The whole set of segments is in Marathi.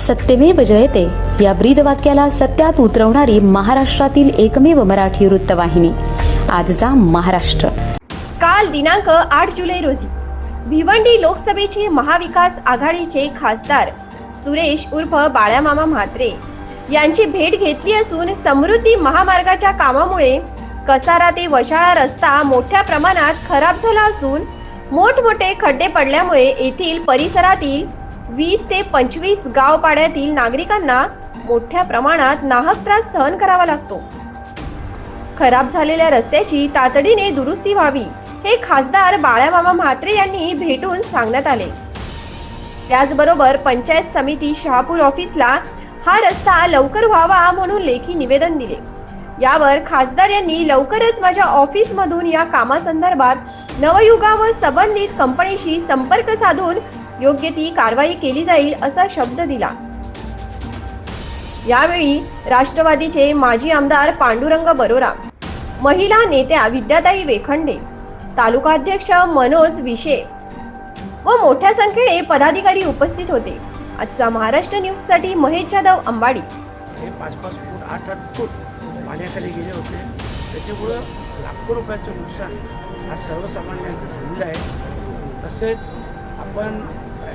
सत्यमेव जयते. या ब्रीद वाक्याला सत्यात उतरवणारी महाराष्ट्रातील एकमेव मराठी वृत्तवाहिनी. आजचा महाराष्ट्र. काल दिनांक आठ जुलै रोजी भिवंडी लोकसभेचे महाविकास आघाडीचे खासदार सुरेश उर्फ बाळ्यामामा म्हात्रे यांची भेट घेतली असून समृद्धी महामार्गाच्या कामामुळे कसारा ते वशाळा रस्ता मोठ्या प्रमाणात खराब झाला असून मोठमोठे खड्डे पडल्यामुळे येथील परिसरातील वीस ते पंचवीस गावपाड्यातील नागरिकांना मोठ्या प्रमाणात नाहक त्रास सहन करावा लागतो. खराब झालेल्या रस्त्याची तातडीने दुरुस्ती व्हावी हे खासदार बाळामामा म्हात्रे यांनी भेटून सांगण्यात आले. त्याचबरोबर पंचायत समिती शहापूर ऑफिसला हा रस्ता लवकर व्हावा म्हणून लेखी निवेदन दिले. यावर खासदार यांनी लवकरच माझ्या ऑफिसमधून या कामासंदर्भात नवयुगा व संबंधित कंपनीशी संपर्क साधून योग्य ती कारवाई केली जाईल असा शब्द दिला. यावेळी राष्ट्रवादीचे माजी आमदार पांडुरंग बरोरा महिला नेत्या विद्याताई वेखंडे तालुकाध्यक्ष मनोज विशे व मोठ्या संख्येने पदाधिकारी उपस्थित होते. आजचा महाराष्ट्र न्यूजसाठी महेश जाधव अंबाडी. हे पाच पाच फूट आठ आठ फूट पाण्याखाली गेले होते. त्याच्यामुळं लाखो रुपयाचं नुकसान हा सर्वसामान्यांचं झालेलं आहे. तसेच आपण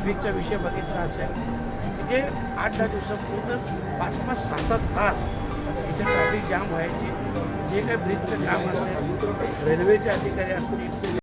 ट्रॅफिकचा विषय बघितला असेल म्हणजे आठ दहा दिवसापूर्वी पाच पाच सहा सात तास इथे ट्रॅफिक जाम व्हायची. जे काही ब्रिजचं काम असेल रेल्वेचे अधिकारी असतील